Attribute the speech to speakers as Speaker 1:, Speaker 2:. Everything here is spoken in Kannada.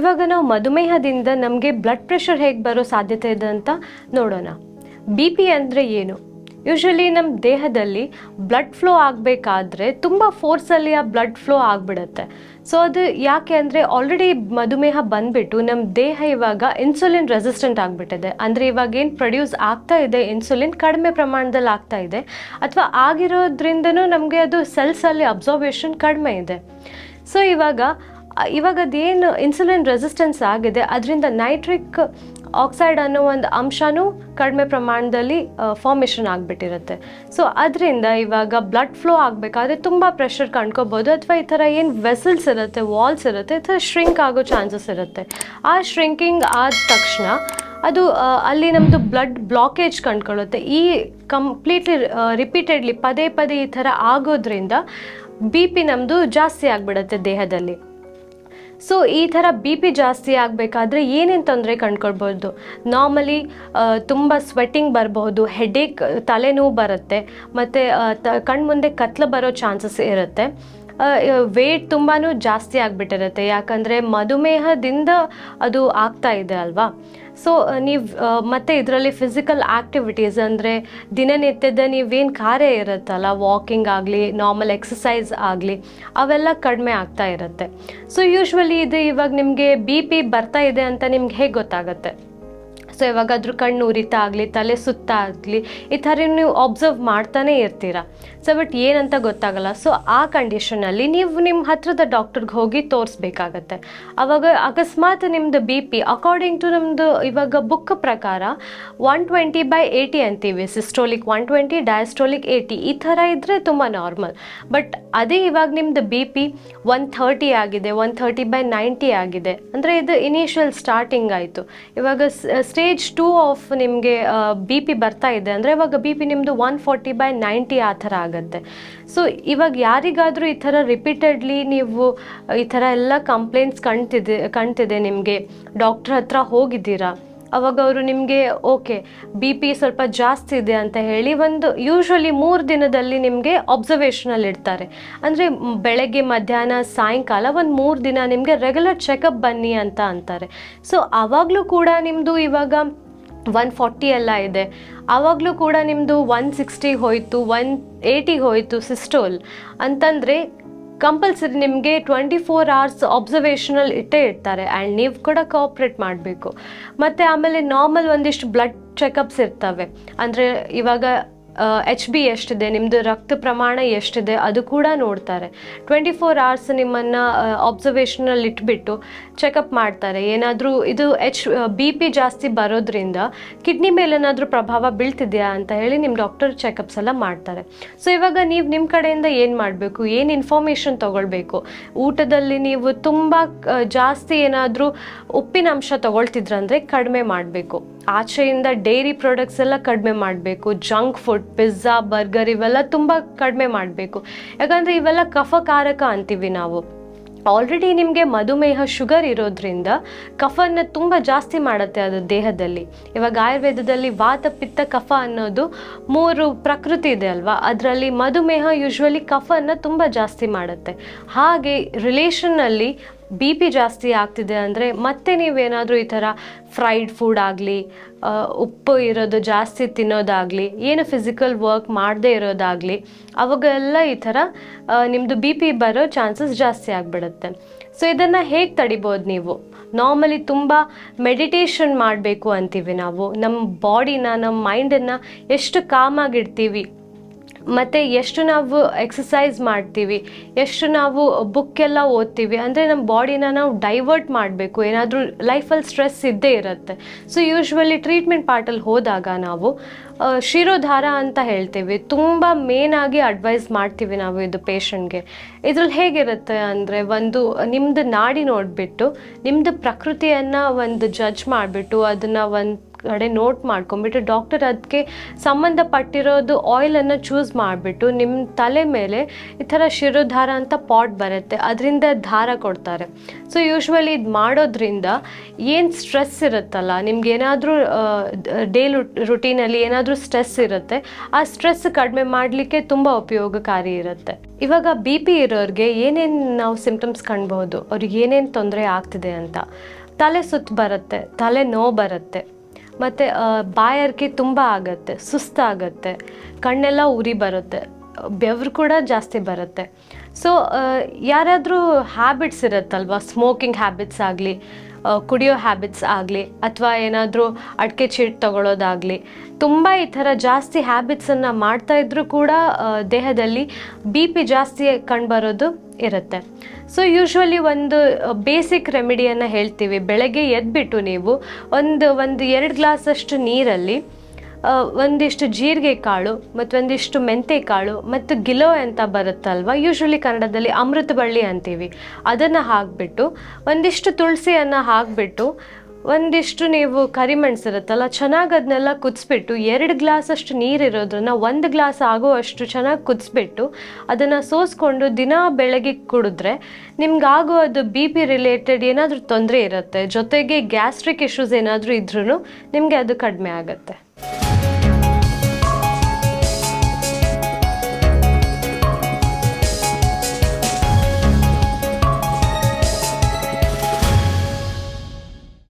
Speaker 1: ಇವಾಗ ನಾವು ಮಧುಮೇಹದಿಂದ ನಮಗೆ ಬ್ಲಡ್ ಪ್ರೆಷರ್ ಹೇಗೆ ಬರೋ ಸಾಧ್ಯತೆ ಇದೆ ಅಂತ ನೋಡೋಣ. ಬಿ ಪಿ ಅಂದರೆ ಏನು? ಯೂಶ್ವಲಿ ನಮ್ಮ ದೇಹದಲ್ಲಿ ಬ್ಲಡ್ ಫ್ಲೋ ಆಗಬೇಕಾದ್ರೆ ತುಂಬ ಫೋರ್ಸಲ್ಲಿ ಆ ಬ್ಲಡ್ ಫ್ಲೋ ಆಗಿಬಿಡುತ್ತೆ. ಸೊ ಅದು ಯಾಕೆ ಅಂದರೆ ಆಲ್ರೆಡಿ ಮಧುಮೇಹ ಬಂದ್ಬಿಟ್ಟು ನಮ್ಮ ದೇಹ ಇವಾಗ ಇನ್ಸುಲಿನ್ ರೆಸಿಸ್ಟೆಂಟ್ ಆಗಿಬಿಟ್ಟಿದೆ. ಅಂದರೆ ಇವಾಗ ಏನು ಪ್ರೊಡ್ಯೂಸ್ ಆಗ್ತಾ ಇದೆ ಇನ್ಸುಲಿನ್ ಕಡಿಮೆ ಪ್ರಮಾಣದಲ್ಲಿ ಆಗ್ತಾ ಇದೆ. ಅಥವಾ ಆಗಿರೋದ್ರಿಂದನೂ ನಮಗೆ ಅದು ಸೆಲ್ಸಲ್ಲಿ ಅಬ್ಸರ್ವೇಷನ್ ಕಡಿಮೆ ಇದೆ. ಸೊ ಇವಾಗ ಇವಾಗ ಅದೇನು ಇನ್ಸುಲಿನ್ ರೆಸಿಸ್ಟೆನ್ಸ್ ಆಗಿದೆ, ಅದರಿಂದ ನೈಟ್ರಿಕ್ ಆಕ್ಸೈಡ್ ಅನ್ನೋ ಒಂದು ಅಂಶನೂ ಕಡಿಮೆ ಪ್ರಮಾಣದಲ್ಲಿ ಫಾರ್ಮೇಷನ್ ಆಗಿಬಿಟ್ಟಿರುತ್ತೆ. ಸೊ ಅದರಿಂದ ಇವಾಗ ಬ್ಲಡ್ ಫ್ಲೋ ಆಗಬೇಕಾದ್ರೆ ತುಂಬ ಪ್ರೆಷರ್ ಕಂಡ್ಕೋಬೋದು, ಅಥವಾ ಈ ಥರ ಏನು ವೆಸಲ್ಸ್ ಇರುತ್ತೆ ವಾಲ್ಸ್ ಇರುತ್ತೆ, ಈ ಥರ ಶ್ರಿಂಕ್ ಆಗೋ ಚಾನ್ಸಸ್ ಇರುತ್ತೆ. ಆ ಶ್ರಿಂಕಿಂಗ್ ಆದ ತಕ್ಷಣ ಅದು ಅಲ್ಲಿ ನಮ್ಮದು ಬ್ಲಡ್ ಬ್ಲಾಕೇಜ್ ಕಂಡ್ಕೊಳ್ಳುತ್ತೆ. ಈ ಕಂಪ್ಲೀಟ್ಲಿ ರಿಪೀಟೆಡ್ಲಿ ಪದೇ ಪದೇ ಈ ಥರ ಆಗೋದ್ರಿಂದ ಬಿ ಪಿ ನಮ್ಮದು ಜಾಸ್ತಿ ಆಗಿಬಿಡುತ್ತೆ ದೇಹದಲ್ಲಿ. ಸೊ ಈ ಥರ ಬಿ ಪಿ ಜಾಸ್ತಿ ಆಗಬೇಕಾದ್ರೆ ಏನೇನು ತೊಂದರೆ ಕಂಡ್ಕೊಳ್ಬೋದು ನಾರ್ಮಲಿ ತುಂಬ ಸ್ವೆಟ್ಟಿಂಗ್ ಬರಬಹುದು ಹೆಡೇಕ್ ತಲೆನೋವು ಬರುತ್ತೆ, ಮತ್ತು ತ, ಕಣ್ಮುಂದೆ ಕತ್ಲು ಬರೋ ಚಾನ್ಸಸ್ ಇರುತ್ತೆ. ವೇಟ್ ತುಂಬಾ ಜಾಸ್ತಿ ಆಗಿಬಿಟ್ಟಿರುತ್ತೆ. ಯಾಕಂದರೆ ಮಧುಮೇಹದಿಂದ ಅದು ಆಗ್ತಾ ಇದೆ ಅಲ್ವಾ? ಸೊ ನೀವು ಮತ್ತು ಇದರಲ್ಲಿ ಫಿಸಿಕಲ್ ಆ್ಯಕ್ಟಿವಿಟೀಸ್ ಅಂದರೆ ದಿನನಿತ್ಯದ ನೀವೇನು ಕಾರ್ಯ ಇರುತ್ತಲ್ಲ? ವಾಕಿಂಗ್ ಆಗಲಿ ನಾರ್ಮಲ್ ಎಕ್ಸಸೈಸ್ ಆಗಲಿ, ಅವೆಲ್ಲ ಕಡಿಮೆ ಆಗ್ತಾ ಇರುತ್ತೆ. ಸೊ ಯೂಶ್ವಲಿ ಇದು ಇವಾಗ ನಿಮಗೆ ಬಿ ಪಿ ಬರ್ತಾ ಇದೆ ಅಂತ ನಿಮ್ಗೆ ಹೇಗೆ ಗೊತ್ತಾಗುತ್ತೆ? ಸೊ ಇವಾಗ ಅದ್ರ ಕಣ್ಣು ಉರಿತಾ ಆಗಲಿ ತಲೆ ಸುತ್ತ ಆಗಲಿ ಈ ಥರ ನೀವು ಅಬ್ಸರ್ವ್ ಮಾಡ್ತಾನೆ ಇರ್ತೀರ? ಸೊ ಬಟ್ ಏನಂತ ಗೊತ್ತಾಗಲ್ಲ. ಸೊ ಆ ಕಂಡೀಷನಲ್ಲಿ ನೀವು ನಿಮ್ಮ ಹತ್ರದ ಡಾಕ್ಟರ್ಗೆ ಹೋಗಿ ತೋರಿಸ್ಬೇಕಾಗತ್ತೆ. ಅವಾಗ ಅಕಸ್ಮಾತ್ ನಿಮ್ಮದು ಬಿ ಪಿ ಅಕಾರ್ಡಿಂಗ್ ಟು ನಮ್ಮದು ಇವಾಗ ಬುಕ್ ಪ್ರಕಾರ ಒನ್ ಟ್ವೆಂಟಿ ಬೈ ಏಯ್ಟಿ ಅಂತೀವಿ. Systolic one twenty diastolic eighty ಈ ಥರ ಇದ್ದರೆ ತುಂಬ ನಾರ್ಮಲ್ ಬಟ್ ಅದೇ ಇವಾಗ ನಿಮ್ಮದು ಬಿ ಪಿ ಒನ್ ಥರ್ಟಿ ಆಗಿದೆ ಒನ್ ಥರ್ಟಿ ಬೈ ನೈಂಟಿ ಆಗಿದೆ. ಅಂದರೆ ಇದು ಇನಿಷಿಯಲ್ ಸ್ಟಾರ್ಟಿಂಗ್ ಆಯಿತು. ಇವಾಗ ಸ್ಟೇಜ್ ಟೂ ಆಫ್ ನಿಮಗೆ ಬಿ ಪಿ ಬರ್ತಾ ಇದೆ ಅಂದರೆ ಇವಾಗ ಬಿ ಪಿ ನಿಮ್ಮದು ಒನ್ ಫಾರ್ಟಿ ಬೈ ನೈಂಟಿ ಆ ಥರ ಆಗುತ್ತೆ. ಸೊ ಇವಾಗ ಯಾರಿಗಾದರೂ ಈ ಥರ ರಿಪೀಟೆಡ್ಲಿ ನೀವು ಈ ಥರ ಎಲ್ಲ ಕಂಪ್ಲೇಂಟ್ಸ್ ಕಾಣ್ತಿದೆ ಕಾಣ್ತಿದೆ ನಿಮಗೆ ಡಾಕ್ಟ್ರ್ ಹತ್ರ ಹೋಗಿದ್ದೀರಾ? ಅವಾಗ ಅವರು ನಿಮಗೆ, ಓಕೆ ಬಿ ಪಿ ಸ್ವಲ್ಪ ಜಾಸ್ತಿ ಇದೆ ಅಂತ ಹೇಳಿ ಒಂದು ಯೂಶ್ವಲಿ ಮೂರು ದಿನದಲ್ಲಿ ನಿಮಗೆ ಅಬ್ಸರ್ವೇಷನಲ್ಲಿ ಇಡ್ತಾರೆ. ಅಂದರೆ ಬೆಳಗ್ಗೆ, ಮಧ್ಯಾಹ್ನ, ಸಾಯಂಕಾಲ ಒಂದು ಮೂರು ದಿನ ನಿಮಗೆ ರೆಗ್ಯುಲರ್ ಚೆಕಪ್ ಬನ್ನಿ ಅಂತ ಅಂತಾರೆ. ಸೊ ಆವಾಗಲೂ ಕೂಡ ನಿಮ್ಮದು ಇವಾಗ ಒನ್ ಫಾರ್ಟಿ ಎಲ್ಲ ಇದೆ. ಆವಾಗಲೂ ಕೂಡ ನಿಮ್ಮದು ಒನ್ ಸಿಕ್ಸ್ಟಿ ಹೋಯಿತು ಒನ್ ಏಯ್ಟಿಗೆ ಹೋಯಿತು ಸಿಸ್ಟೋಲ್ ಅಂತಂದರೆ ಕಂಪಲ್ಸರಿ ನಿಮಗೆ ಟ್ವೆಂಟಿ ಫೋರ್ ಅವರ್ಸ್ ಅಬ್ಸರ್ವೇಷನಲ್ಲಿ ಇಟ್ಟೇ ಇರ್ತಾರೆ ಆ್ಯಂಡ್ ನೀವು ಕೂಡ ಕೋಆಪ್ರೇಟ್ ಮಾಡಬೇಕು. ಮತ್ತು ಆಮೇಲೆ ನಾರ್ಮಲ್ ಒಂದಿಷ್ಟು ಬ್ಲಡ್ ಚೆಕಪ್ಸ್ ಇರ್ತವೆ. ಅಂದರೆ ಇವಾಗ ಎಚ್ ಬಿ ಎಷ್ಟಿದೆ ನಿಮ್ಮದು ರಕ್ತ ಪ್ರಮಾಣ ಎಷ್ಟಿದೆ, ಅದು ಕೂಡ ನೋಡ್ತಾರೆ. ಟ್ವೆಂಟಿ ಫೋರ್ ಅವರ್ಸ್ ನಿಮ್ಮನ್ನು ಅಬ್ಸರ್ವೇಷನಲ್ಲಿ ಇಟ್ಬಿಟ್ಟು ಚೆಕಪ್ ಮಾಡ್ತಾರೆ. ಏನಾದರೂ ಇದು ಎಚ್ ಬಿ ಪಿ ಜಾಸ್ತಿ ಬರೋದ್ರಿಂದ ಕಿಡ್ನಿ ಮೇಲೆ ಏನಾದರೂ ಪ್ರಭಾವ ಬೀಳ್ತಿದೆಯಾ ಅಂತ ಹೇಳಿ ನಿಮ್ಮ ಡಾಕ್ಟರ್ ಚೆಕಪ್ಸ್ ಎಲ್ಲ ಮಾಡ್ತಾರೆ. ಸೊ ಇವಾಗ ನೀವು ನಿಮ್ಮ ಕಡೆಯಿಂದ ಏನು ಮಾಡಬೇಕು? ಏನು ಇನ್ಫಾರ್ಮೇಷನ್ ತೊಗೊಳ್ಬೇಕು? ಊಟದಲ್ಲಿ ನೀವು ತುಂಬ ಜಾಸ್ತಿ ಏನಾದರೂ ಉಪ್ಪಿನಂಶ ತೊಗೊಳ್ತಿದ್ರಂದರೆ ಕಡಿಮೆ ಮಾಡಬೇಕು. ಆಚೆಯಿಂದ ಡೈರಿ ಪ್ರಾಡಕ್ಟ್ಸ್ ಎಲ್ಲ ಕಡಿಮೆ ಮಾಡಬೇಕು. ಜಂಕ್ ಫುಡ್ ಪಿಜ್ಜಾ, ಬರ್ಗರ್ ಇವೆಲ್ಲ ತುಂಬ ಕಡಿಮೆ ಮಾಡಬೇಕು. ಯಾಕಂದರೆ ಇವೆಲ್ಲ ಕಫಕಾರಕ ಅಂತೀವಿ ನಾವು. ಆಲ್ರೆಡಿ ನಿಮಗೆ ಮಧುಮೇಹ ಶುಗರ್ ಇರೋದ್ರಿಂದ ಕಫನ ತುಂಬ ಜಾಸ್ತಿ ಮಾಡುತ್ತೆ ಅದು ದೇಹದಲ್ಲಿ. ಇವಾಗ ಆಯುರ್ವೇದದಲ್ಲಿ ವಾತ, ಪಿತ್ತ, ಕಫ ಅನ್ನೋದು ಮೂರು ಪ್ರಕೃತಿ ಇದೆ ಅಲ್ವಾ? ಅದರಲ್ಲಿ ಮಧುಮೇಹ ಯೂಶ್ವಲಿ ಕಫನ ತುಂಬ ಜಾಸ್ತಿ ಮಾಡುತ್ತೆ. ಹಾಗೆ ರಿಲೇಷನ್ನಲ್ಲಿ ಬಿ ಪಿ ಜಾಸ್ತಿ ಆಗ್ತಿದೆ ಅಂದರೆ ಮತ್ತೆ ನೀವೇನಾದರೂ ಈ ಥರ ಫ್ರೈಡ್ ಫುಡ್ ಆಗಲಿ ಉಪ್ಪು ಇರೋದು ಜಾಸ್ತಿ ತಿನ್ನೋದಾಗಲಿ, ಏನು ಫಿಸಿಕಲ್ ವರ್ಕ್ ಮಾಡದೇ ಇರೋದಾಗಲಿ, ಅವಾಗೆಲ್ಲ ಈ ಥರ ನಿಮ್ಮದು ಬಿ ಪಿ ಬರೋ ಚಾನ್ಸಸ್ ಜಾಸ್ತಿ ಆಗಿಬಿಡುತ್ತೆ. ಸೊ ಇದನ್ನು ಹೇಗೆ ತಡಿಬೋದು ನೀವು? ನಾರ್ಮಲಿ ತುಂಬ ಮೆಡಿಟೇಷನ್ ಮಾಡಬೇಕು ಅಂತೀವಿ ನಾವು. ನಮ್ಮ ಬಾಡಿನ ನಮ್ಮ ಮೈಂಡನ್ನು ಎಷ್ಟು ಕಾಮಾಗಿಡ್ತೀವಿ ಮತ್ತು ಎಷ್ಟು ನಾವು ಎಕ್ಸಸೈಸ್ ಮಾಡ್ತೀವಿ, ಎಷ್ಟು ನಾವು ಬುಕ್ ಎಲ್ಲ ಓದ್ತೀವಿ, ಅಂದರೆ ನಮ್ಮ ಬಾಡಿನ ನಾವು ಡೈವರ್ಟ್ ಮಾಡಬೇಕು. ಏನಾದರೂ ಲೈಫಲ್ಲಿ ಸ್ಟ್ರೆಸ್ ಇದ್ದೇ ಇರುತ್ತೆ. ಸೊ ಯೂಶ್ವಲಿ ಟ್ರೀಟ್ಮೆಂಟ್ ಪಾರ್ಟಲ್ಲಿ ಹೋದಾಗ ನಾವು ಶಿರೋಧಾರ ಅಂತ ಹೇಳ್ತೀವಿ. ತುಂಬ ಮೇನಾಗಿ ಅಡ್ವೈಸ್ ಮಾಡ್ತೀವಿ ನಾವು ಇದು ಪೇಷಂಟ್ಗೆ ಇದ್ರಲ್ಲಿ ಹೇಗಿರುತ್ತೆ ಅಂದರೆ ಒಂದು ನಿಮ್ಮದು ನಾಡಿ ನೋಡಿಬಿಟ್ಟು ನಿಮ್ಮದು ಪ್ರಕೃತಿಯನ್ನು ಒಂದು ಜಡ್ಜ್ ಮಾಡಿಬಿಟ್ಟು, ಅದನ್ನು ಒಂದು ಕಡೆ ನೋಟ್ ಮಾಡ್ಕೊಂಬಿಟ್ಟು ಡಾಕ್ಟರ್ ಅದಕ್ಕೆ ಸಂಬಂಧಪಟ್ಟಿರೋದು ಆಯಿಲನ್ನು ಚೂಸ್ ಮಾಡಿಬಿಟ್ಟು ನಿಮ್ಮ ತಲೆ ಮೇಲೆ ಈ ಥರ ಶಿರೋಧಾರ ಅಂತ ಪಾಟ್ ಬರುತ್ತೆ, ಅದರಿಂದ ದಾರ ಕೊಡ್ತಾರೆ. ಸೊ ಯೂಶ್ವಲಿ ಇದು ಮಾಡೋದ್ರಿಂದ ಏನು ಸ್ಟ್ರೆಸ್ ಇರುತ್ತಲ್ಲ, ನಿಮ್ಗೆ ಏನಾದರೂ ಡೇ ರುಟೀನಲ್ಲಿ ಏನಾದರೂ ಸ್ಟ್ರೆಸ್ ಇರುತ್ತೆ, ಆ ಸ್ಟ್ರೆಸ್ ಕಡಿಮೆ ಮಾಡಲಿಕ್ಕೆ ತುಂಬ ಉಪಯೋಗಕಾರಿ ಇರುತ್ತೆ. ಇವಾಗ ಬಿ ಪಿ ಇರೋರಿಗೆ ಏನೇನು ನಾವು ಸಿಂಪ್ಟಮ್ಸ್ ಕಾಣ್ಬೋದು, ಅವ್ರಿಗೆ ಏನೇನು ತೊಂದರೆ ಆಗ್ತಿದೆ ಅಂತ? ತಲೆ ಸುತ್ತು ಬರುತ್ತೆ, ತಲೆ ನೋವು ಬರುತ್ತೆ. ಮತ್ತು ಬಾಯಾರಿಕೆ ತುಂಬ ಆಗುತ್ತೆ, ಸುಸ್ತಾಗತ್ತೆ, ಕಣ್ಣೆಲ್ಲ ಉರಿ ಬರುತ್ತೆ, ಬೆವರು ಕೂಡ ಜಾಸ್ತಿ ಬರುತ್ತೆ. ಸೊ ಯಾರಾದರೂ ಹ್ಯಾಬಿಟ್ಸ್ ಇರುತ್ತಲ್ವ? ಸ್ಮೋಕಿಂಗ್ ಹ್ಯಾಬಿಟ್ಸ್ ಆಗಲಿ ಕುಡಿಯೋ ಹ್ಯಾಬಿಟ್ಸ್ ಆಗಲಿ, ಅಥವಾ ಏನಾದರೂ ಅಡಿಕೆ ಚೀಟ್ ತಗೊಳ್ಳೋದಾಗಲಿ ತುಂಬ ಈ ಥರ ಜಾಸ್ತಿ ಹ್ಯಾಬಿಟ್ಸನ್ನು ಮಾಡ್ತಾ ಇದ್ದರೂ ಕೂಡ ದೇಹದಲ್ಲಿ ಬಿ ಪಿ ಜಾಸ್ತಿ ಕಂಡುಬರೋದು ಇರುತ್ತೆ. ಸೊ ಯೂಶ್ವಲಿ ಒಂದು ಬೇಸಿಕ್ ರೆಮಿಡಿಯನ್ನು ಹೇಳ್ತೀವಿ. ಬೆಳಗ್ಗೆ ಎದ್ದುಬಿಟ್ಟು ನೀವು ಒಂದು ಒಂದು ಎರಡು ಗ್ಲಾಸಷ್ಟು ನೀರಲ್ಲಿ ಒಂದಿಷ್ಟು ಜೀರಿಗೆ ಕಾಳು ಮತ್ತು ಒಂದಿಷ್ಟು ಮೆಂತೆ ಕಾಳು ಮತ್ತು ಗಿಲೋ ಅಂತ ಬರುತ್ತಲ್ವ? ಯೂಶ್ವಲಿ ಕನ್ನಡದಲ್ಲಿ ಅಮೃತ ಬಳ್ಳಿ ಅಂತೀವಿ. ಅದನ್ನು ಹಾಕಿಬಿಟ್ಟು, ಒಂದಿಷ್ಟು ತುಳಸಿಯನ್ನು ಹಾಕಿಬಿಟ್ಟು, ಒಂದಿಷ್ಟು ನೀವು ಕರಿಮೆಣಸು ಇರುತ್ತಲ್ಲ ಚೆನ್ನಾಗಿ ಅದನ್ನೆಲ್ಲ ಕುದಿಸ್ಬಿಟ್ಟು, ಎರಡು ಗ್ಲಾಸಷ್ಟು ನೀರಿರೋದ್ರನ್ನ ಒಂದು ಗ್ಲಾಸ್ ಆಗುವಷ್ಟು ಚೆನ್ನಾಗಿ ಕುದಿಸ್ಬಿಟ್ಟು, ಅದನ್ನು ಸೋಸ್ಕೊಂಡು ದಿನ ಬೆಳಗ್ಗೆ ಕುಡಿದ್ರೆ ನಿಮ್ಗೆ ಆಗೋದು ಬಿ ಪಿ ರಿಲೇಟೆಡ್ ಏನಾದರೂ ತೊಂದರೆ ಇರುತ್ತೆ. ಜೊತೆಗೆ ಗ್ಯಾಸ್ಟ್ರಿಕ್ ಇಶ್ಯೂಸ್ ಏನಾದರೂ ಇದ್ರೂ ನಿಮಗೆ ಅದು ಕಡಿಮೆ ಆಗುತ್ತೆ.